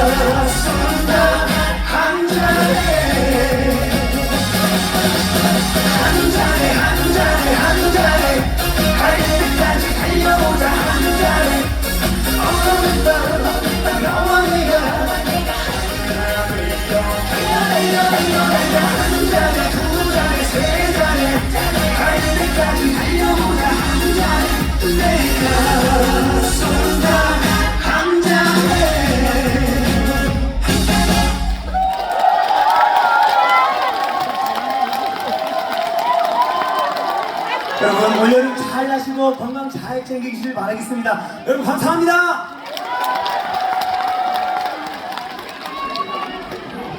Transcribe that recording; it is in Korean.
us. 여러분 올 여름 잘 나시고 건강 잘 챙기시길 바라겠습니다. 여러분 감사합니다.